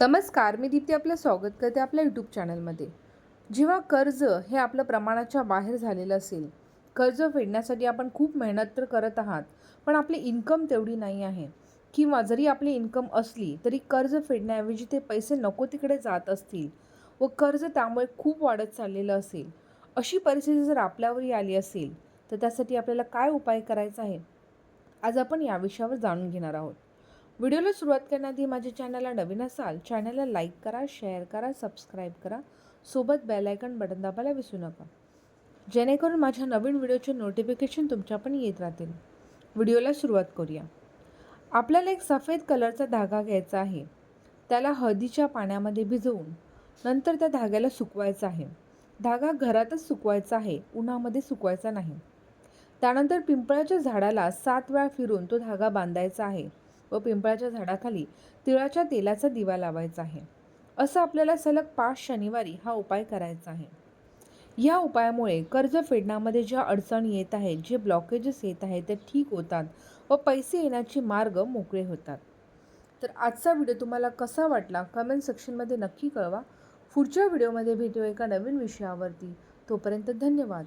नमस्कार मी दीप्ती आपलं स्वागत करते आपल्या यूट्यूब चॅनलमध्ये जेव्हा कर्ज हे आपलं प्रमाणाच्या बाहेर झालेलं असेल कर्ज फेडण्यासाठी आपण खूप मेहनत तर करत आहात पण आपली इन्कम तेवढी नाही आहे. किंवा जरी आपली इन्कम असली तरी कर्ज फेडण्याऐवजी ते पैसे नको तिकडे जात असतील व कर्ज त्यामुळे खूप वाढत चाललेलं असेल. अशी परिस्थिती जर आपल्यावरही आली असेल तर त्यासाठी आपल्याला काय उपाय करायचा आहे आज आपण या विषयावर जाणून घेणार आहोत. व्हिडिओला सुरुवात करण्याआधी माझ्या चॅनलला नवीन असाल चॅनलला लाईक करा शेअर करा सबस्क्राईब करा. सोबत बेल आयकन बटन दाबायला विसरू नका. जेणेकरून माझ्या नवीन व्हिडिओचे नोटिफिकेशन तुमच्या पण येत राहतील. व्हिडिओला सुरुवात करूया. आपल्याला एक सफेद कलरचा धागा घ्यायचा आहे. त्याला हळदीच्या पाण्यामध्ये भिजवून नंतर त्या धाग्याला सुकवायचा आहे. धागा घरातच सुकवायचा आहे उन्हामध्ये सुकवायचा नाही. त्यानंतर पिंपळाच्या झाडाला सात वेळा फिरून तो धागा बांधायचा आहे. व पिंपळाच्या झाडाखाली तिळाच्या तेलाचा दिवा लावायचा आहे. असं आपल्याला सलग पाच शनिवारी हा उपाय करायचा आहे. या उपायामुळे कर्ज फेडण्यामध्ये ज्या अडचणी येत आहेत जे ब्लॉकेजेस येत आहेत ते ठीक होतात व पैसे येण्याचे मार्ग मोकळे होतात. तर आजचा व्हिडिओ तुम्हाला कसा वाटला? कमेंट सेक्शनमध्ये नक्की कळवा. पुढच्या व्हिडिओमध्ये भेटू एका नवीन विषयावरती. तोपर्यंत धन्यवाद.